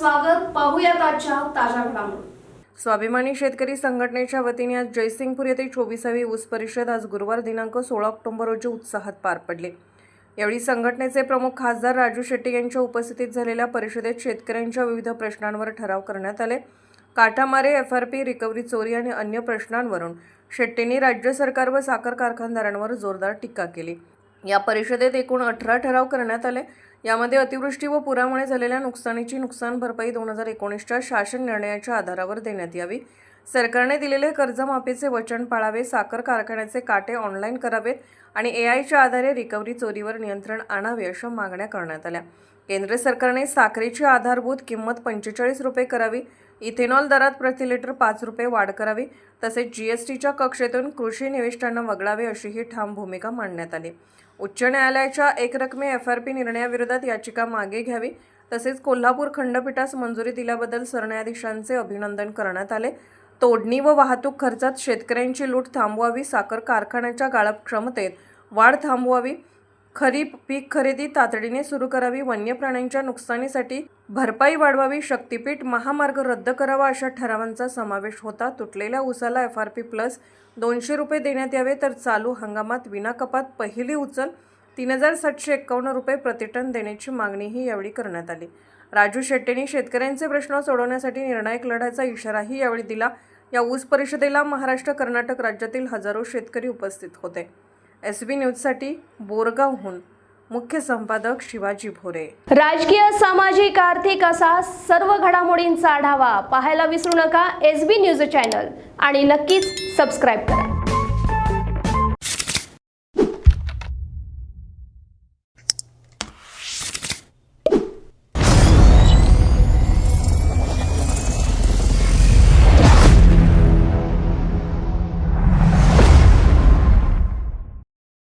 स्वागत. पाहूयात आजच्या ताज्या घडामोडी. स्वाभिमानी शेतकरी संघटनेच्या वतीने आज जयसिंगपूर येथे चोवीसावी ऊस परिषद आज गुरुवार दिनांक सोळा ऑक्टोबर रोजी उत्साहात पार पडले. यावेळी संघटनेचे प्रमुख खासदार राजू शेट्टी यांच्या उपस्थितीत झालेल्या परिषदेत शेतकऱ्यांच्या विविध प्रश्नांवर ठराव करण्यात आले. काठामारे एफ आर पी रिकव्हरी चोरी आणि अन्य प्रश्नांवरून शेट्टींनी राज्य सरकार व साखर कारखानदारांवर जोरदार टीका केली. या परिषदेत एकूण अठरा ठराव करण्यात आले. यामध्ये अतिवृष्टी व पुरामुळे झालेल्या नुकसानीची नुकसान भरपाई दोन हजार एकोणीसच्या शासन निर्णयाच्या आधारावर देण्यात यावी. सरकारने दिलेले कर्जमाफीचे वचन पाळावे साखर कारखान्याचे काटे ऑनलाईन करावेत आणि ए आयच्या आधारे रिकव्हरी चोरीवर नियंत्रण आणावे अशा मागण्या करण्यात आल्या. केंद्र सरकारने साखरेची आधारभूत किंमत पंचेचाळीस रुपये करावी इथेनॉल दरात प्रति लिटर पाच रुपये वाढ करावी तसेच जी एस टीच्या कक्षेतून कृषी निविष्ठांना वगळावे अशीही ठाम भूमिका मांडण्यात आली. उच्च न्यायालयाच्या एकरकमी एफ आर पी निर्णयाविरोधात याचिका मागे घ्यावी तसेच कोल्हापूर खंडपीठास मंजुरी दिल्याबद्दल सरन्यायाधीशांचे अभिनंदन करण्यात आले. तोडणी व वाहतूक खर्चात शेतकऱ्यांची लूट थांबवावी साखर कारखान्याच्या गाळप क्षमतेत वाढ थांबवावी खरीप पीक खरेदी तातडीने सुरू करावी वन्य प्राण्यांच्या नुकसानीसाठी भरपाई वाढवावी शक्तीपीठ महामार्ग रद्द करावा अशा ठरावांचा समावेश होता. तुटलेल्या उसाला एफ आर पी प्लस दोनशे रुपये देण्यात यावे तर चालू हंगामात विनाकपात पहिली उचल तीन हजार सातशे एक्कावन्न रुपये प्रतिटन देण्याची मागणीही यावेळी करण्यात आली. राजू शेट्टींनी शेतकऱ्यांचे प्रश्न सोडवण्यासाठी निर्णायक लढ्याचा इशाराही यावेळी दिला. या ऊस परिषदेला महाराष्ट्र कर्नाटक राज्यातील हजारो शेतकरी उपस्थित होते. एस बी न्यूजसाठी बोरगावहून मुख्य संपादक शिवाजी भोरे. राजकीय सामाजिक आर्थिक असा सर्व घडामोडींचा आढावा पाहायला विसरू नका एस बी न्यूज चॅनल आणि नक्कीच सबस्क्राईब करा.